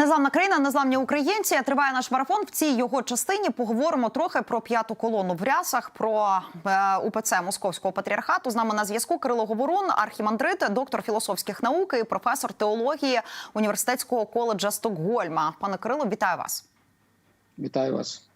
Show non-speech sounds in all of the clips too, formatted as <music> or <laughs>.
Незламна країна, незламні українці. Триває наш марафон. В цій його частині поговоримо трохи про п'яту колону в рясах, про е, УПЦ Московського патріархату. З нами на зв'язку Кирило Говорун, архімандрит, доктор філософських наук і професор теології університетського коледжа Стокгольма. Пане Кирило, вітаю вас. Вітаю вас.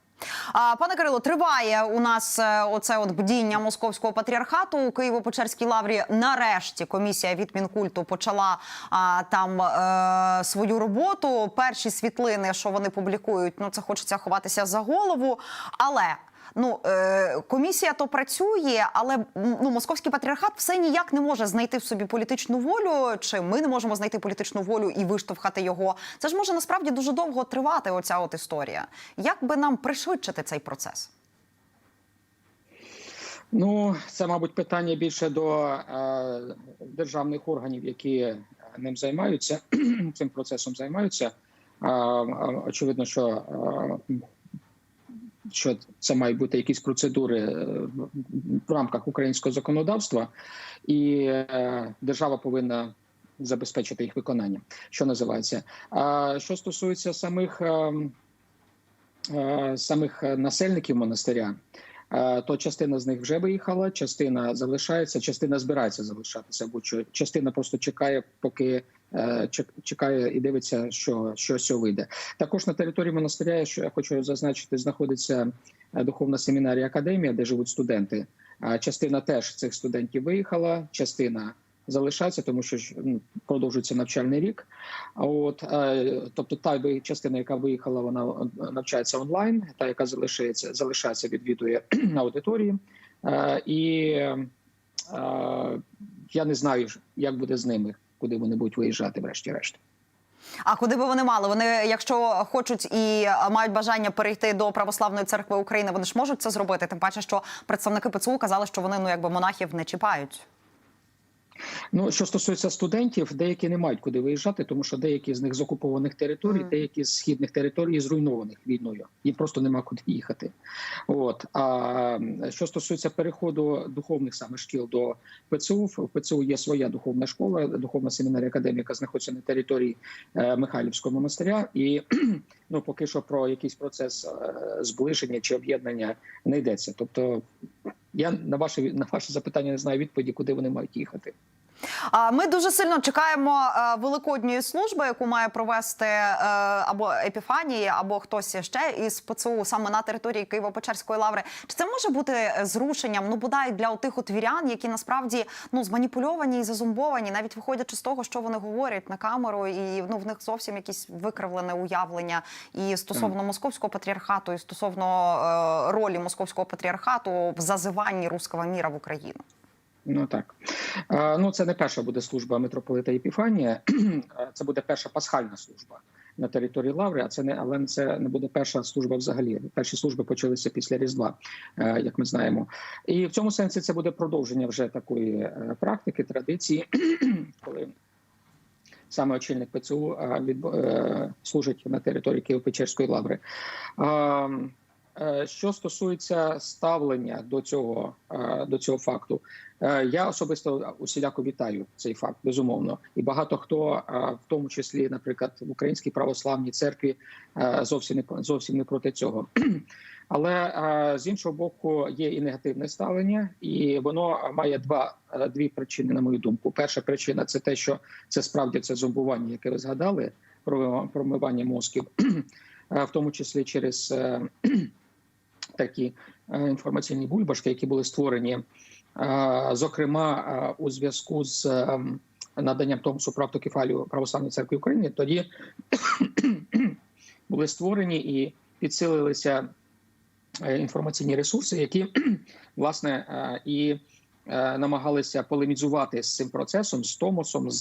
Пане Кирило, триває у нас е, оце от бдіння московського патріархату у Києво-Печерській лаврі. Нарешті комісія від Мінкульту почала а, там е, свою роботу. Перші світлини, що вони публікують, ну це хочеться ховатися за голову. Але ну е, комісія то працює, але ну московський патріархат все ніяк не може знайти в собі політичну волю. Чи ми не можемо знайти політичну волю і виштовхати його? Це ж може насправді дуже довго тривати. Оця от історія. Як би нам пришвидшити цей процес? Ну, це, мабуть, питання більше до е, державних органів, які е, ним займаються, <clears throat> цим процесом займаються. Е, е, очевидно, що, е, що це мають бути якісь процедури е, в рамках українського законодавства, і е, держава повинна забезпечити їх виконання, що називається. А що стосується самих, е, е, самих насельників монастиря. Е, то частина з них вже виїхала, частина залишається, частина збирається залишатися, бо частина просто чекає, поки е, чекає і дивиться, що, що з вийде. Також на території монастиря, що я хочу зазначити, знаходиться е, духовна семінарія академія, де живуть студенти. Частина теж цих студентів виїхала, частина залишається, тому що ж, ну, продовжується навчальний рік. От е, тобто, та частина, яка виїхала, вона е, навчається онлайн. Та, яка залишається, залишається, відвідує <clears throat> аудиторії. Е, і я не знаю, як буде з ними, куди вони будуть виїжджати, врешті-решт. А куди би вони мали? Вони, якщо хочуть і мають бажання перейти до православної церкви України, вони ж можуть це зробити. Тим паче, що представники ПЦУ казали, що вони ну якби монахів не чіпають. Ну, що стосується студентів, деякі не мають куди виїжджати, тому що деякі з них з окупованих територій, Мгм. деякі з східних територій зруйнованих війною. Їм просто нема куди їхати. От а що стосується переходу духовних саме шкіл до ПЦУ, в ПЦУ є своя духовна школа, духовна семінарія академія, яка знаходиться на території е, Михайлівського монастиря, і <clears throat> ну поки що про якийсь процес е, зближення чи об'єднання не йдеться. Тобто, я на ваше на ваше запитання не знаю відповіді, куди вони мають їхати. А ми дуже сильно чекаємо е, великодньої служби, яку має провести е, або Епіфанії, або хтось ще із ПЦУ саме на території Києво-Печерської лаври. Чи це може бути зрушенням? Ну бодай для тих от вірян, які насправді ну зманіпульовані і зазумбовані, навіть виходячи з того, що вони говорять на камеру, і ну в них зовсім якісь викривлене уявлення і стосовно московського патріархату, і стосовно е, ролі московського патріархату в зазиванні руського міра в Україну. Ну так Е, ну це не перша буде служба митрополита Єпіфанія. Це буде перша пасхальна служба на території Лаври. А це не але це не буде перша служба взагалі. Перші служби почалися після Різдва, е, як ми знаємо. І в цьому сенсі це буде продовження вже такої е, практики, традиції, коли саме очільник ПЦУ служить на території Києво-Печерської лаври. Е, Що стосується ставлення до цього е, до цього факту, е, я особисто усіляко вітаю цей факт, безумовно, і багато хто, в тому числі, наприклад, в Українській православній церкві, зовсім не зовсім не проти цього. <clears throat> Але з іншого боку, є і негативне ставлення, і воно має два дві причини, на мою думку. Перша причина це те, що це справді це зомбування, яке ви згадали, про промивання мозків, <clears throat> в тому числі через такі е, інформаційні бульбашки, які були створені, е, зокрема е, у зв'язку з наданням Томсу прав кефалію Православної церкви України, тоді <clears throat> були створені і підсилилися інформаційні ресурси, які <clears throat> власне і намагалися полемізувати з цим процесом, з Томосом, з,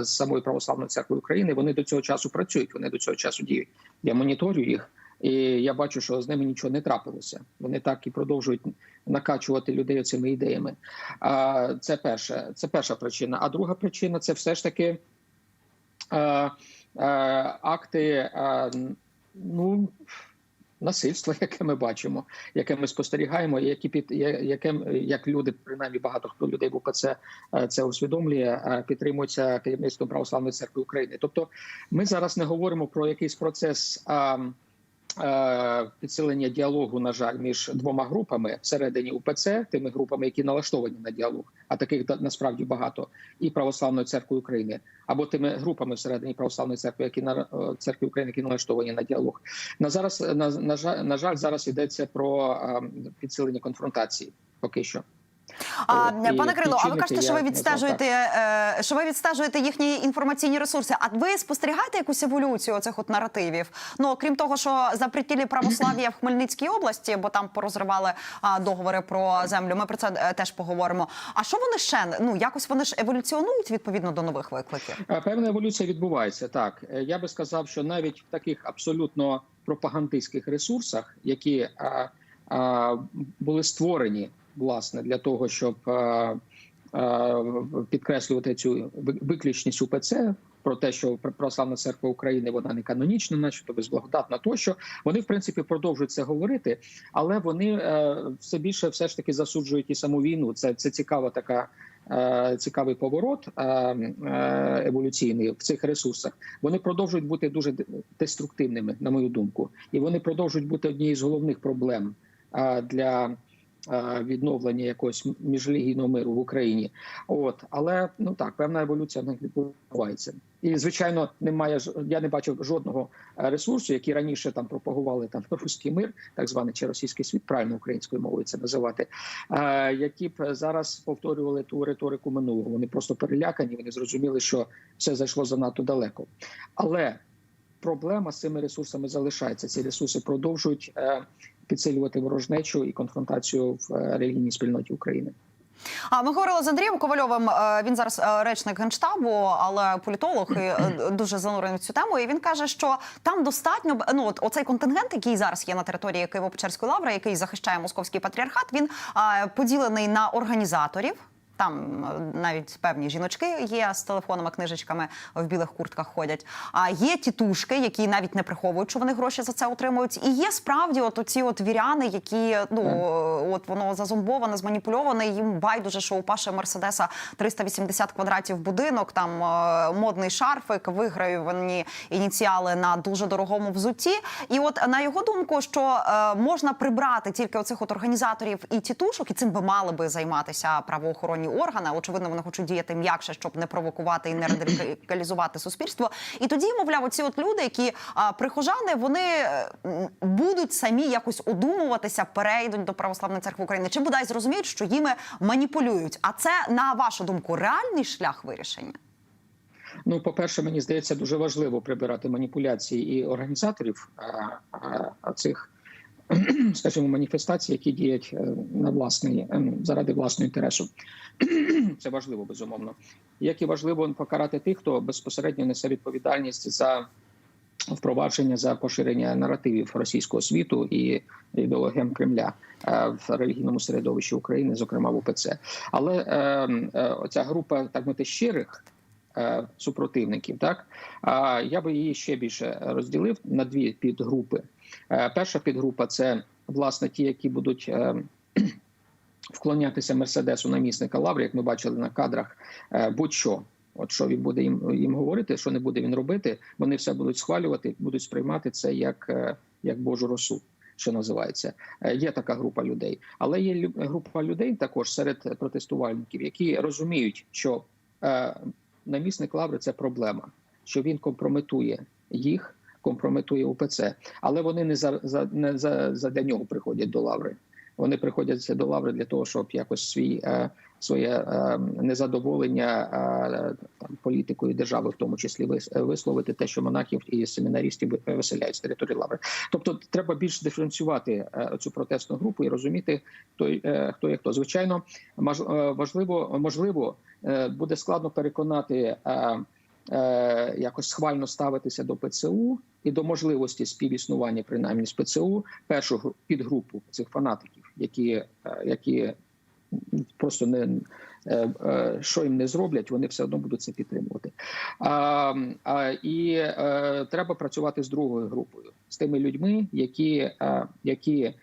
з самою православною церквою України. Вони до цього часу працюють. Вони до цього часу діють. Я моніторю їх, і я бачу, що з ними нічого не трапилося. Вони так і продовжують накачувати людей цими ідеями. А це перша, це перша причина. А друга причина це все ж таки е, е, акти. Е, ну насильство, <laughs> яке ми бачимо, яке ми спостерігаємо, які під яке як люди, принаймні багато хто людей в УПЦ це усвідомлює, підтримуються керівництвом православної церкви України. Тобто, ми зараз не говоримо про якийсь процес. Е, Підсилення діалогу, на жаль, між двома групами всередині УПЦ, тими групами, які налаштовані на діалог, а таких насправді багато, і православною церквою України, або тими групами всередині православної церкви, які на е, церкві України, які налаштовані на діалог. На зараз на, на жаль, на жаль, зараз йдеться про е, підсилення конфронтації. Поки що. А, От, і пане Крило, а ви кажете, що ви відстежуєте, е, що ви відстежуєте їхні інформаційні ресурси. А ви спостерігаєте якусь еволюцію оцих от наративів? Ну окрім того, що запретілі православ'я в Хмельницькій області, бо там порозривали а, договори про землю. Ми про це е, теж поговоримо. А що вони ще ну якось вони ж еволюціонують відповідно до нових викликів? Е, Певна еволюція відбувається. Так Е, я би сказав, що навіть в таких абсолютно пропагандистських ресурсах, які а, а, були створені власне для того, щоб а, а, підкреслювати цю ви- виключність УПЦ. Про те, що православна церква України вона не канонічна, начебто безблагодатна, тощо вони в принципі продовжують це говорити, але вони е, все більше все ж таки засуджують і саму війну. Це це цікава така е, цікавий поворот е, е, еволюційний в цих ресурсах. Вони продовжують бути дуже деструктивними, на мою думку, і вони продовжують бути однією з головних проблем е, для. Е, Відновлення якогось міжрелігійного миру в Україні, от але ну так певна еволюція них відбувається, і звичайно, немає я не бачив жодного е, ресурсу, які раніше там пропагували там руський мир, так званий чи російський світ, правильно українською мовою це називати, е, які б зараз повторювали ту риторику минулого. Вони просто перелякані. Вони зрозуміли, що все зайшло занадто далеко. Але проблема з цими ресурсами залишається. Ці ресурси продовжують підсилювати ворожнечу і конфронтацію в е, релігійній спільноті України. А ми говорили з Андрієм Ковальовим. е, Він зараз е, речник генштабу, але політолог і дуже занурений в цю тему. І він каже, що там достатньо ну от оцей контингент, який зараз є на території Києво-Печерської лаври, який захищає московський патріархат. Він поділений на організаторів. Там е, навіть певні жіночки є з телефонами, книжечками в білих куртках ходять. А є тітушки, які навіть не приховують, що вони гроші за це отримують. І є справді от оці от віряни, які ну от воно зазомбоване, зманіпульоване. Їм байдуже, що у Паши Мерседеса 380 квадратів будинок, там е, модний шарфик, вигравані ініціали на дуже дорогому взутті. І от на його думку, що е, можна прибрати тільки оцих от організаторів і тітушок, і цим би мали би займатися правоохоронні органи. Очевидно, вони хочуть діяти м'якше, щоб не провокувати і не радикалізувати суспільство. І тоді, мовляв, оці от люди, які а, прихожани, вони будуть самі якось одумуватися, перейдуть до православної церкви України, чи бодай зрозуміють, що їми маніпулюють. А це на вашу думку реальний шлях вирішення? Ну, по-перше, мені здається, дуже важливо прибирати маніпуляції і організаторів а, а цих, <clears throat> скажімо, маніфестацій, які діють е, на власний ем, заради власного інтересу. <clears throat> Це важливо, безумовно. Як і важливо покарати тих, хто безпосередньо несе відповідальність за впровадження за поширення наративів російського світу і ідеологіям Кремля е, в релігійному середовищі України, зокрема в УПЦ. Але е, е, оця група так мати щирих е, супротивників, так я би її ще більше розділив на дві підгрупи. Е, Перша підгрупа це власне ті, які будуть. е, <clears throat> Вклонятися мерседесу намісника Лаври, як ми бачили на кадрах, е, будь-що. От що він буде їм їм говорити, що не буде він робити, вони все будуть схвалювати, будуть сприймати це як, як Божу росу, що називається. Є така група людей, але є група людей також серед протестувальників, які розуміють, що намісник Лаври це проблема, що він компрометує їх, компрометує УПЦ, але вони не за, за не за, за для нього приходять до Лаври. Вони приходять до лаври для того, щоб якось свій е, своє е, незадоволення е, політикою держави, в тому числі вис- висловити те, що монахів і семінаристів виселяють з території лаври. Тобто, треба більш диференціювати цю протестну групу і розуміти, хто хто є хто. Звичайно, важливо можливо буде складно переконати. Е, Якось схвально ставитися до ПЦУ і до можливості співіснування, принаймні з ПЦУ, першу гру- підгрупу цих фанатиків, які, е, які просто не, е, що їм не зроблять, вони все одно будуть це підтримувати. А, а, і треба працювати з другою групою, з тими людьми, які, які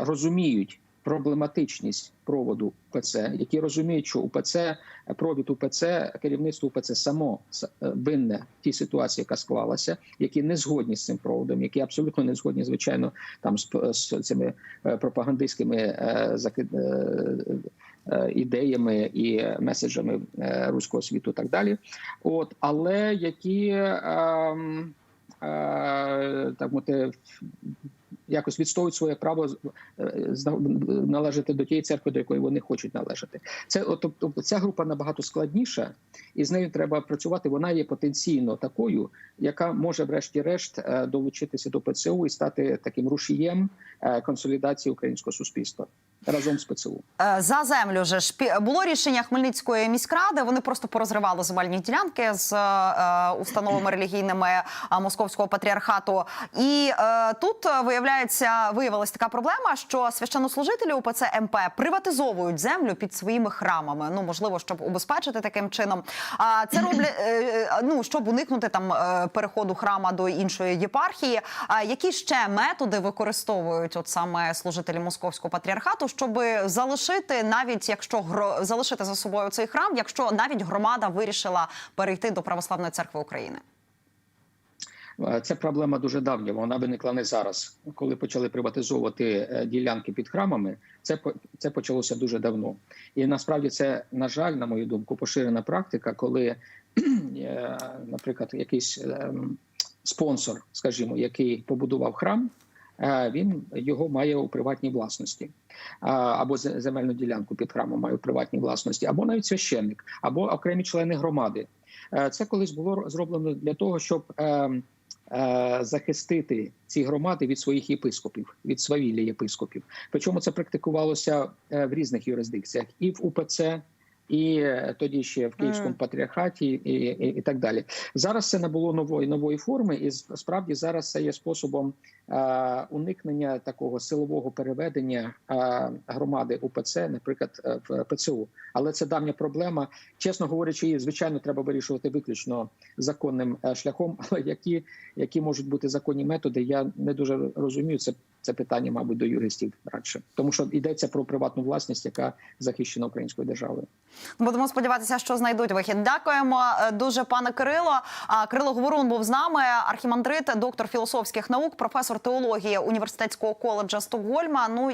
розуміють проблематичність проводу УПЦ, які розуміють, що УПЦ провід УПЦ, керівництво УПЦ само е, винне в тій ситуації, яка склалася, які не згодні з цим проводом, які абсолютно не згодні, звичайно, там з, з цими е, пропагандистськими е, е, е, ідеями і меседжами е, руського світу, і так далі. От, але які ем, е, так мовити, якось відстоюють своє право е, належати до тієї церкви, до якої вони хочуть належати. Це от, тобто ця група набагато складніша, і з нею треба працювати. Вона є потенційно такою, яка може, врешті-решт, е, долучитися до ПЦУ і стати таким рушієм е, консолідації українського суспільства разом з ПЦУ. Е, За землю же ж було рішення Хмельницької міськради. Вони просто порозривали земельні ділянки з е, установами релігійними е, московського патріархату. І е, тут е, виявляється, виявилась така проблема, що священнослужителі УПЦ МП приватизовують землю під своїми храмами. Ну можливо, щоб убезпечити таким чином. А це роблять е, ну щоб уникнути там е, переходу храма до іншої єпархії. А які ще методи використовують от саме служителі московського патріархату, щоб залишити, навіть якщо гро... залишити за собою цей храм, якщо навіть громада вирішила перейти до православної церкви України? Е, Це проблема дуже давня. Вона виникла не зараз. Коли почали приватизовувати е, ділянки під храмами, це це почалося дуже давно. І насправді це, на жаль, на мою думку, поширена практика, коли, <clears throat> е, наприклад, якийсь ем, спонсор, скажімо, який побудував храм, він його має у приватній власності. Або земельну ділянку під храмом має у приватній власності, або навіть священник, або окремі члени громади. Це колись було зроблено для того, щоб ем, е, захистити ці громади від своїх єпископів, від свавілля єпископів. Причому це практикувалося е, в різних юрисдикціях, і в УПЦ, і е, тоді ще в Київському патріархаті, і, і, і так далі. Зараз це набуло нової нової форми, і справді зараз це є способом е, уникнення такого силового переведення е, громади УПЦ, наприклад, е, в ПЦУ. Але це давня проблема. Чесно говорячи, її звичайно треба вирішувати виключно законним е, шляхом. <laughs> Але які, які можуть бути законні методи, я не дуже розумію. Це це питання, мабуть, до юристів радше, тому що йдеться про приватну власність, яка захищена українською державою. Будемо сподіватися, що знайдуть вихід. Дякуємо е, дуже, пане Кирило. Кирило Говорун був з нами. Архімандрит, доктор філософських наук, професор теології університетського коледжа Стокгольма. Ну